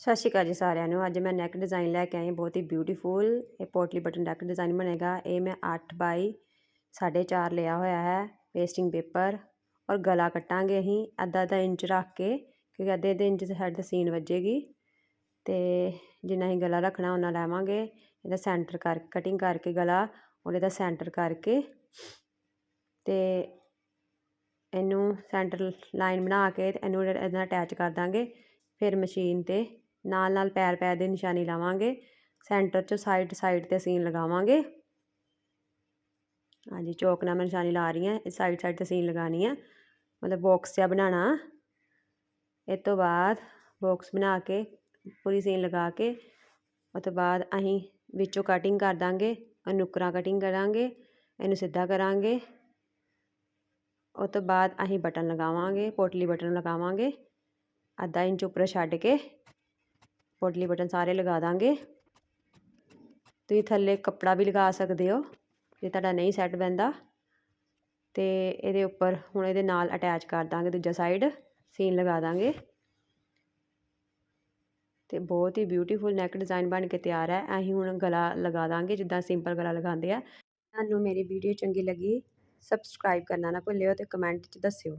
ਸਤਿ ਸ਼੍ਰੀ ਅਕਾਲ ਜੀ ਸਾਰਿਆਂ ਨੂੰ। ਅੱਜ ਮੈਂ ਨੈਕ ਡਿਜ਼ਾਈਨ ਲੈ ਕੇ ਆਈ ਬਹੁਤ ਹੀ ਬਿਊਟੀਫੁਲ ਇਹ ਪੋਟਲੀ ਬਟਨ ਨੈਕ ਡਿਜ਼ਾਈਨ ਬਣੇਗਾ। ਇਹ ਮੈਂ 8 ਬਾਈ 4.5 ਲਿਆ ਹੋਇਆ ਹੈ ਪੇਸਟਿੰਗ ਪੇਪਰ ਔਰ ਗਲਾ ਕੱਟਾਂਗੇ ਅਸੀਂ ਅੱਧਾ ਅੱਧਾ ਇੰਚ ਰੱਖ ਕੇ, ਕਿਉਂਕਿ ਅੱਧੇ ਅੱਧੇ ਇੰਚ ਸਾਡੇ ਤੇ ਸੀਨ ਵੱਜੇਗੀ। ਤੇ ਜਿੰਨਾ ਹੀ ਗਲਾ ਰੱਖਣਾ ਉਹਨਾਂ ਲਾਵਾਂਗੇ। ਇਹਦਾ ਸੈਂਟਰ ਕਰ ਕਟਿੰਗ ਕਰਕੇ ਗਲਾ, ਔਰ ਇਹਦਾ ਸੈਂਟਰ ਕਰਕੇ ਤੇ ਇਹਨੂੰ ਸੈਂਟਰ ਲਾਈਨ ਬਣਾ ਕੇ ਇਹਨੂੰ ਇਹਦਾ ਅਟੈਚ ਕਰ ਦਾਂਗੇ। ਫਿਰ ਮਸ਼ੀਨ ਤੇ ਨਾਲ ਨਾਲ ਪੈਰ ਪੈਰ ਦੀ ਨਿਸ਼ਾਨੀ ਲਾਵਾਂਗੇ ਸੈਂਟਰ 'ਚ ਸਾਈਡ ਸਾਈਡ ਤੇ ਸੀਨ ਲਗਾਵਾਂਗੇ। ਹਾਂਜੀ, ਚੌਕ ਨਾਲ ਮੈਂ ਨਿਸ਼ਾਨੀ ਲਾ ਰਹੀ ਹਾਂ, ਇਹ ਸਾਈਡ ਸਾਈਡ ਤੇ ਸੀਨ ਲਗਾਣੀ ਹੈ ਮਤਲਬ ਬਾਕਸ ਜਿਹਾ ਬਣਾਉਣਾ। ਇਹ ਤੋਂ ਬਾਅਦ ਬਾਕਸ ਬਣਾ ਕੇ, ਪੂਰੀ ਸੀਨ ਲਗਾ ਕੇ ਉਸ ਤੋਂ ਬਾਅਦ ਅਸੀਂ ਵਿੱਚੋਂ ਕਟਿੰਗ ਕਰ ਦਾਂਗੇ, ਨੁਕਰਾਂ ਕਟਿੰਗ ਕਰਾਂਗੇ, ਇਹਨੂੰ ਸਿੱਧਾ ਕਰਾਂਗੇ। ਉਸ ਤੋਂ ਬਾਅਦ ਅਸੀਂ ਬਟਨ ਲਗਾਵਾਂਗੇ, ਪੋਟਲੀ ਬਟਨ ਲਗਾਵਾਂਗੇ। ਅੱਧਾ ਇੰਚ ਉੱਪਰ ਛੱਡ ਕੇ ਪੋਟਲੀ ਬਟਨ ਸਾਰੇ ਲਗਾ ਦਾਂਗੇ। ਤੁਸੀਂ ਥੱਲੇ ਕੱਪੜਾ ਵੀ ਲਗਾ ਸਕਦੇ ਹੋ, ਜੇ ਤੁਹਾਡਾ ਨਹੀਂ ਸੈੱਟ ਬੈਂਦਾ ਤੇ ਇਹਦੇ ਉੱਪਰ ਹੁਣ ਇਹਦੇ ਨਾਲ ਅਟੈਚ ਕਰ ਦਾਂਗੇ ਦੂਜਾ ਸਾਈਡ, ਸੀਨ ਲਗਾ ਦਾਂਗੇ। ਤੇ ਬਹੁਤ ਹੀ ਬਿਊਟੀਫੁਲ ਨੈਕ ਡਿਜ਼ਾਈਨ ਬਣ ਕੇ ਤਿਆਰ ਹੈ। ਅਸੀਂ ਹੁਣ ਗਲਾ ਲਗਾ ਦਾਂਗੇ, ਜਿੱਦਾਂ ਸਿੰਪਲ ਗਲਾ ਲਗਾਉਂਦੇ ਆ। ਤੁਹਾਨੂੰ ਮੇਰੀ ਵੀਡੀਓ ਚੰਗੀ ਲੱਗੀ ਸਬਸਕ੍ਰਾਈਬ ਕਰਨਾ ਨਾ ਭੁੱਲਿਓ ਤੇ ਕਮੈਂਟ 'ਚ ਦੱਸਿਓ।